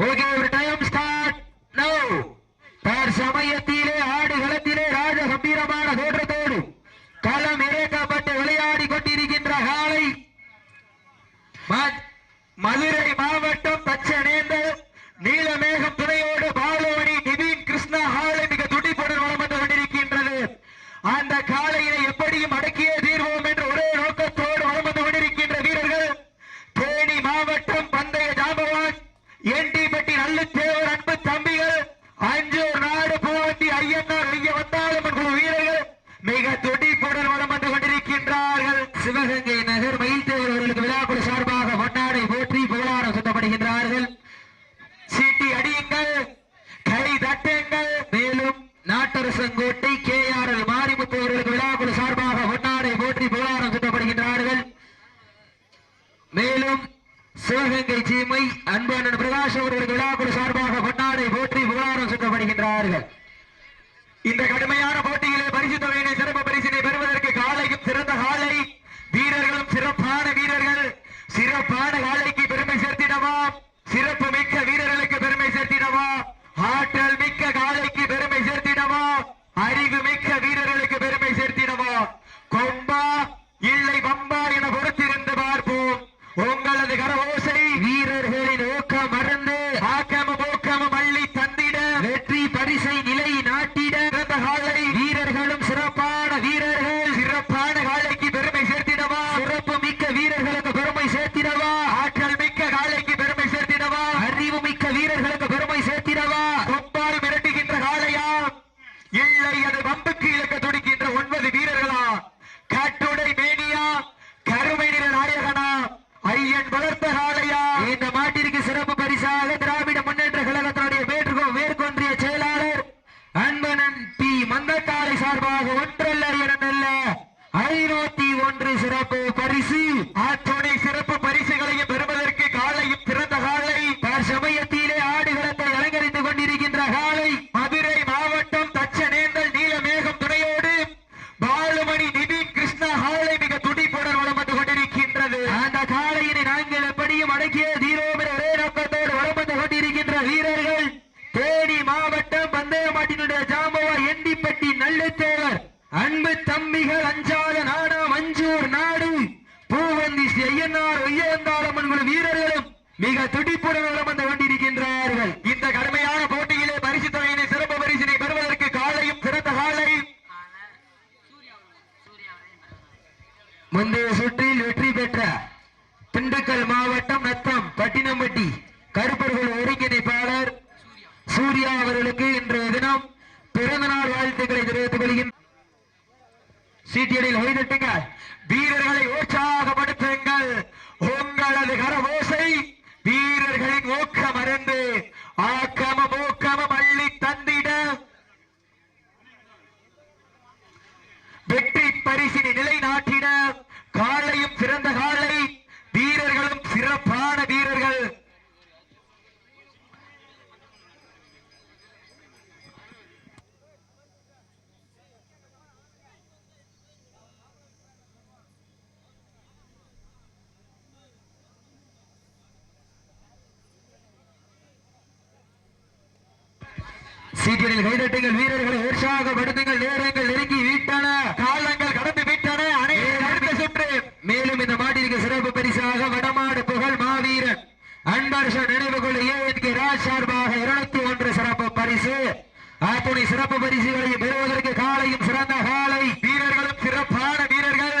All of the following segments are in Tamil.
Okay, time start now. Per samayatil. மிக துடிப்புடன் வளம் வந்து கொண்டிருக்கின்றார்கள். சிவகங்கை நகர் மயில்தேவர் அவர்களுக்கு விழாக்குழு சார்பாக பொன்னாடை போற்றி புகழாரம் சுத்தப்படுகின்றார்கள். சீட்டி அடியுங்கள் கை தட்டுங்கள். மேலும் Nattarasankottai K R L Marimuthu அவர்களுக்கு விழாக்குழு சார்பாக பொன்னாடை போற்றி புகழாரம் சுத்தப்படுகின்றார்கள். மேலும் சிவகங்கை சீமை அன்பண்ணன் பிரகாஷ் அவர்களுக்கு விழாக்குழு சார்பாக பொன்னாடை போற்றி புகழாரம் சுத்தப்படுகின்றார்கள். இந்த கடுமையான போட்டியிலே பரிசு தொகை சிறப்பு பரிசினை பெறுவதற்கு காலையும் சிறந்த காலை வீரர்களும் சிறப்பான வீரர்கள். சிறப்பான காலைக்கு பெருமை சேர்த்திடவா? சிறப்பு மிக்க வீரர்களுக்கு பெருமை சேர்த்திடவா? ஆற்றல் மிக்க காலை பெருமை சேர்த்திடவா அறிவு மிக்க வீரர்களுக்கு பெருமை சேர்த்திடவா கொம்பா இல்லை பம்பா என பொறுத்திருந்து பார்ப்போம் உங்களது கரவோசை வீரர்களின் ஊக்கம் மறந்து ஆக்கமும் ஊக்கமும் அள்ளி தந்திட வெற்றி பரிசை நிலை நாட்டிட சிறந்த காலை வீரர்களும் சிறப்பான வீரர்கள் சிறப்பான காலைக்கு பெருமை சேர்த்திடவா சிறப்பு மிக்க வீரர்களுக்கு பெருமை சேர்த்திடவா ஆற்றல் மிக்க காலைக்கு பெருமை சேர்த்திடவா அறிவு மிக்க வீரர்களுக்கு பெருமை சேர்த்திடவா கொம்பால் மிரட்டுகின்ற காளையா இல்லை அது வம்புக்கு இழக்க துடிக்கின்ற ஒன்பது வீரர்களா காட்டுடை மேனியா கருமை நிற நாயகனா என் வளர்த்த காளையா இந்த மாட்டி சிறப்பு பரிசாக திராவிட முன்னேற்ற கழகத்தினுடைய மேற்கு மேற்கொன்றிய செயலாளர் அன்பனன் பி மந்தக்காலை சார்பாக ஒன்றல்ல இரண்டல்ல ஐநூத்தி ஒன்று சிறப்பு பரிசு அத்துணை சிறப்பு பரிசுகளையும் பெறுவதற்கு காலையும் சிறந்த காலை சமயத்திலே ஆடுகளத்தை அலங்கரித்துக் கொண்டிருக்கின்ற காலை மதுரை மாவட்டம் தச்சநேந்தல் நீலமேகம் துணையோடு பாலுமணி நிதின் கிருஷ்ணா ஹாலை மிக துடிப்புடன் வளம் வந்து கொண்டிருக்கின்றது அந்த காளையினை நாங்கள் எப்படியும் அடக்கிய தீரோம் என்ற ஒரே நோக்கத்தோடு வளம் வந்து கொண்டிருக்கின்ற வீரர்கள் தேனி மாவட்டம் பந்தய மாட்டினுடைய ஜாம்பவா எண்டிப்பட்டி நல்லத்தேவர் அன்பு தம்பிகள் அஞ்சாத நாடா மஞ்சூர் நாடு பூவந்தி ஸ்ரீ ஐயனார் ஒய்யந்தாளம் என்கிற வீரர்களும் மிக துடிப்புடன் வளம் வந்து கொண்டிருக்கின்றார்கள். இந்த கடுமையான போட்டியிலே பரிசு தொகையினை சிறப்பு பரிசினை பெறுவதற்கு காலையும் சிறந்த காலை. முந்தைய சுற்றில் வெற்றி பெற்ற திண்டுக்கல் மாவட்டம் நத்தம் பட்டினம்பட்டி கருப்பர்கள் ஒருங்கிணைப்பாளர் சூர்யா அவர்களுக்கு இன்றைய தினம் பிறந்த நாள் வாழ்த்துக்களை தெரிவித்துக் கொள்கின்ற சீட்டியடியில் வைதட்டுங்க பரிசினை நிலைநாட்டிட காலையும் சிறந்த காலை. வீரர்களும் சிறப்பான வீரர்கள். சீக்கிரம் கைதட்டுங்கள் வீரர்களை உற்சாகப்படுத்துங்கள் நேரங்கள் நெருங்கி வீட்டன காலங்கள் கடந்து விட்டன அனைவரும் அடுத்த சுற்று மேலும் இந்த மாட்டிற்கு சிறப்பு பரிசாக வடமாடு புகழ் மாவீரன் அன்பரச நினைவு கொள்ள. ஏஎன்கே ராஜ் சார்பாக இருநூத்தி ஒன்று சிறப்பு பரிசு. அத்துணை சிறப்பு பரிசுகளையும் பெறுவதற்கு காலையும் சிறந்த காலை. வீரர்களும் சிறப்பான வீரர்கள்.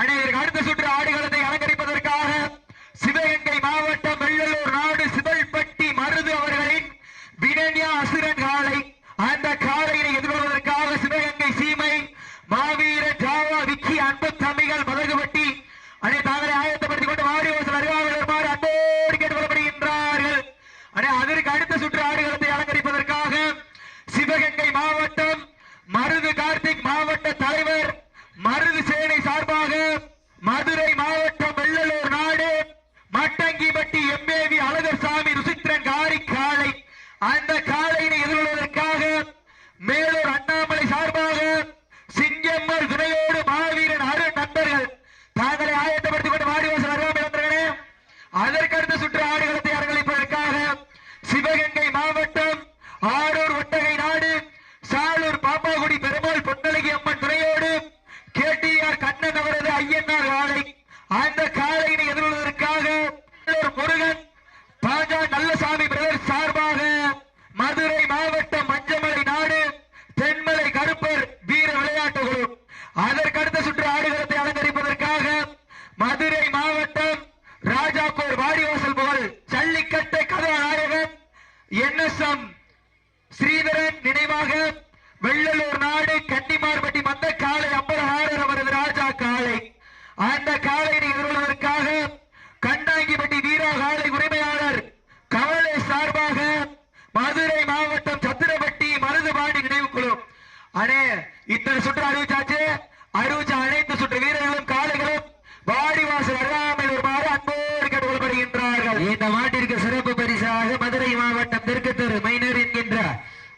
அனைவருக்கு அடுத்த சுற்று ஆடுகளத்தை அலங்கரிப்பதற்காக சிவகங்கை மாவட்டம் வெள்ளலூர் நாடு சிதல்பட்டி மருது அவர்களின் வினன்யா அசுரன் காளை அந்த காளையினை எதிர்கொள்வதற்காக சிவகங்கை சீமை மாவீர ஜாவா விக்கி அன்பு தம்பிகள் மதகுபட்டி அனை தாங்களை ஆயத்தப்படுத்திக் கொண்டு வாரி வாசல் அருகாமல் வருமாறு அன்போடு கேட்டுக்கொள்ளப்படுகின்றார்கள் அனை அதற்கு அடுத்த சுற்று ஆடுகளத்தை அலங்கரிப்பதற்காக சிவகங்கை மாவட்டம் மருது கார்த்திக் மாவட்ட தலைவர் மருது சேனை சார்பாக மதுரை மாவட்டம் வெள்ளலூர் நாடு. மட்டங்கிபட்டி எம்ஏவி அழகர்சாமி ருசித்திரன் காரி காளை. அந்த காளையினை எதிர்கொள்வதற்காக மேலூர் அண்ணாமலை சார்பாக சிங்கம்மர் துணையோடு மாவீரன் அரு நண்பர்கள் தாங்களை ஆயத்தப்படுத்திக் கொண்டு மாடிவாசல் அருகாமல் வந்தவர்களே அதற்கடுத்த சுற்று ஆடுகளத்தை அரங்களிப்பதற்காக சிவகங்கை மாவட்டம் அண்ணே இத்தனை சுற்று அறிவிச்சாச்சு? அறிவிச்ச அனைத்து சுற்று வீரர்களும் காலைகளும் வாடி வாசல் அருகாமையில் வருமாறு அன்போடு கேட்டுக்கொள்ளப்படுகின்றார்கள். இந்த மாட்டிற்கு சிறப்பு பரிசாக மதுரை மாவட்டம் தெற்கு தெரு மைனர் என்கின்ற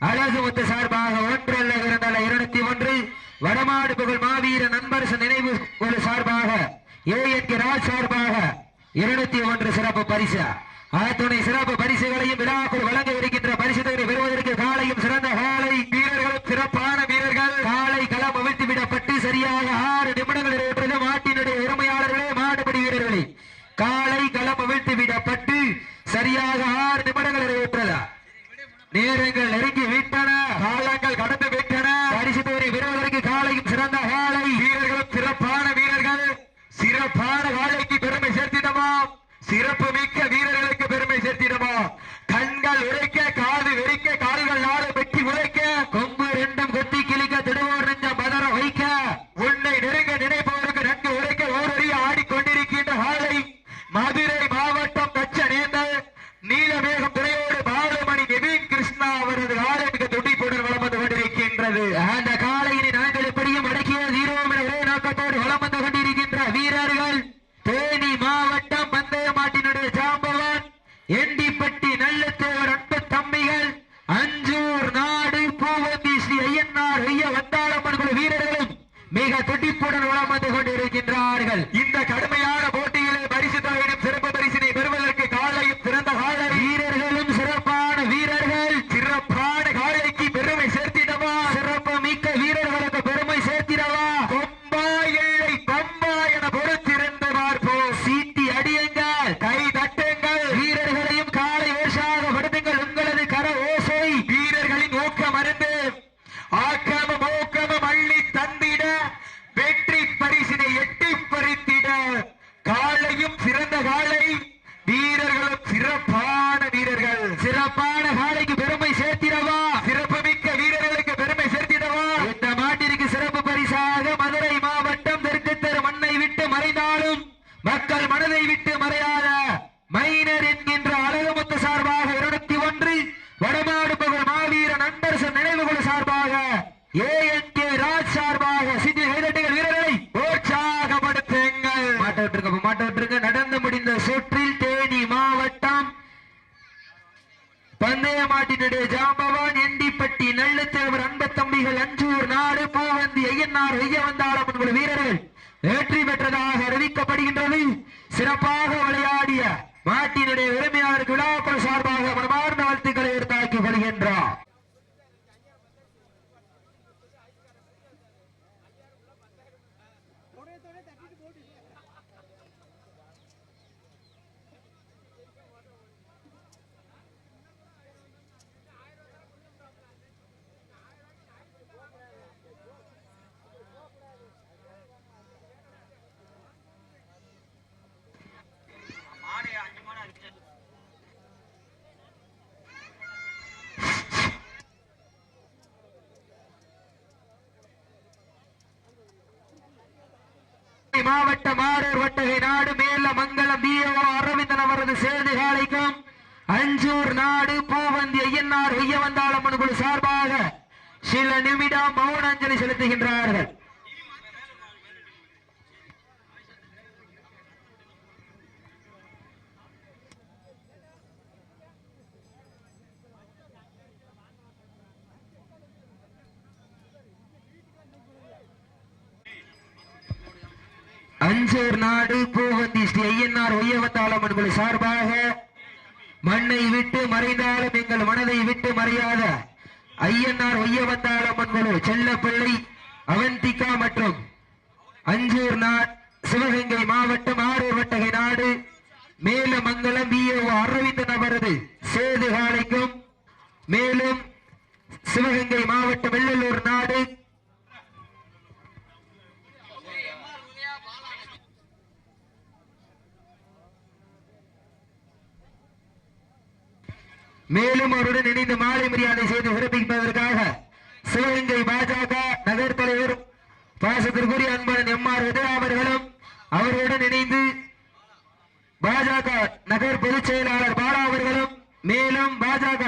அழகு முத்து சார்பாக ஒன்று அல்ல இரண்டல்ல இருநூத்தி ஒன்று வடமாடு புகழ் மாவீர நண்பரசு நினைவு குழு சார்பாக ஏ என் கே ராஜ் சார்பாக இருநூத்தி ஒன்று சிறப்பு பரிசு. அத்துணை சிறப்பு பரிசுகளையும் விழாக்குள் வழங்க இருக்கின்ற பரிசு தொகை பெறுவதற்கு காலையும் சிறந்த காலை வீரர்களும் சிறப்பான வீரர்கள் காலை களம் அவிழ்த்து விடப்பட்டு சரியாக ஆறு நிமிடங்கள் இருக்கிறது மாட்டினுடைய உரிமையாளர்களே மாடுபடி வீரர்களே காலை களம் அவிழ்த்து விடப்பட்டு சரியாக ஆறு நிமிடங்கள் நிறைவேற்றதா நேரங்கள் நெருங்கி விட்டன காலங்கள் கடந்து விட்டன. பரிசு தொகை வீரர்களுக்கு காலையும் சிறந்த காலை. வீரர்களும் சிறப்பான வீரர்கள். சிறப்பான காலைக்கு பெருமை சேர்த்திடமா சிறப்பு மிக்க வீரர்களுக்கு பெருமை சேர்த்திடமா கண்கள் உரைக்க காது வெறிக்க கால்கள் நாடு வெட்டி உழைக்க கொம்பு ரெண்டும் கொத்தி கிழிக்க திடுவோர் நெஞ்சம் பதற வைக்க உன்னை நெருங்க நினைப்பவருக்கு நன்கு உரைக்க ஓரடி ஆடிக்கொண்டிருக்கின்ற காலை மதுரை மாவட்டம் தச்ச நேர்ந்தல் நீலமேகம் துறையோடு பாலுமணி நிவின் கிருஷ்ணா அவரது காலை மிக துடிப்புடன் வளம் வந்து கொண்டிருக்கின்றது அந்த காலையினை நாங்கள் எப்படியும் அடக்கிய தீரோம் என ஒரே நோக்கத்தோடு வளம் வந்து கொண்டிருக்கின்ற வீரர்கள் தேனி மாவட்டம் பந்தய மாட்டினுடைய ஜாம்பவான் எண்டிப்பட்டி நல்லத்தேவர் அன்பு தம்பிகள் அஞ்சூர் நாடு பூவந்தி ஸ்ரீ ஐயன்னார் ஐய வந்தாளம்மன் குழு வீரர்களும் மிக துடிப்புடன் வளம் கொண்டிருக்கின்றார்கள். இந்த கடுமையான போட்டியிலே பரிசு தொகையிடும் சிறப்பு பரிசினை பெறுவதற்கு காலையும் சிறந்த காலை வீரர்களும் சிறப்பான வீரர்கள் சிறப்பான காலைக்கு பெருமை சேர்த்திடவா சிறப்பு மிக்க வீரர்களுக்கு பெருமை சேர்த்திடவா கொம்பா இல்லை கொம்பா என பொறுத்திருந்து பார்ப்போம் சீட்டி அடியுங்கள் கை தட்டுங்கள் வீரர்களையும் காலை உற்சாகப்படுத்துங்கள் உங்களது கர ஓசை வீரர்களின் ஊக்கம் அருந்து ஆக்கமும் ஊக்கமும் அள்ளி தந்திட வெற்றி பரிசினை எட்டி பறித்திட காலையும் சிறந்த காலை வீரர்களும் சிறப்பான வீரர்கள் சிறப்பான காலைக்கு பெருமை சேர்த்திடவா சிறப்பு மிக்க வீரர்களுக்கு பெருமை சேர்த்திடவா இந்த மாட்டிற்கு சிறப்பு பரிசாக மதுரை மாவட்டம் தெற்கு தெரு மண்ணை விட்டு மறைந்தாலும் மக்கள் மனதை விட்டு மறையாத மைனர் என்கின்ற அழகுமுத்து சார்பாக இருநூத்தி ஒன்று வடமாடு புகழ் மாவீர நண்பரசன் நினைவுகுழு சார்பாக ஏ என் கே ராஜ் சார்பாக சித்தி கைதட்டுகள் வீரர்களை உற்சாகப்படுத்துங்கள் மாட்ட விட்டுருங்க நடந்து முடிந்த சுற்றில் தேனி மாவட்டம் பந்தயமாட்டினுடைய ஜாம்பவான் எண்டிப்பட்டி நல்லத்தேவர் அன்ப தம்பிகள் அஞ்சூர் நாடு பூவந்தி ஐயன்னார் ஐயவந்தாளம் என்கிற வீரர்கள் வெற்றி பெற்றதாக அறிவிக்கப்படுகின்றது. சிறப்பாக விளையாடிய மாட்டினுடைய உரிமையாளருக்கு விழாக்கள் சார்பாக மாவட்ட மாடர் வட்டகை நாடு மேல மங்கலம் பிஓ அரவிந்தன் அவரது சேர்ந்து காலைக்கும் அஞ்சூர் நாடு பூவந்தி ஐயன்னார் ஐயவந்தாளம்மன் குழு சார்பாக சில நிமிடம் மௌன அஞ்சலி செலுத்துகின்றார்கள். அஞ்சூர் நாடு பூவந்தி ஸ்ரீ ஐயன்னார் ஒய்யவத்தாளம் என்பது சார்பாக மண்ணை விட்டு மறைந்தாலும் எங்கள் மனதை விட்டு மறையாத ஐயன்னார் ஒய்யவத்தாளம் என்பது செல்லப்பிள்ளை அவந்திகா மற்றும் அஞ்சூர் நாட் சிவகங்கை மாவட்டம் ஆரூர் வட்டகை நாடு மேலமங்கலம் பிஓ அரவிந்தன் அவரது சேது காலைக்கும் மேலும் சிவகங்கை மாவட்டம் வெள்ளலூர் நாடு மேலும் அவருடன் இணைந்து மாலை மரியாதை செய்து சிறப்பிப்பதற்காக சிவகங்கை பாஜக நகர் தலைவர் பாசத்திற்குரிய அன்பரன் எம் ஆர் உதயா அவர்களும் அவர்களுடன் இணைந்து பாஜக நகர் பொதுச் செயலாளர் பாலா அவர்களும் மேலும் பாஜக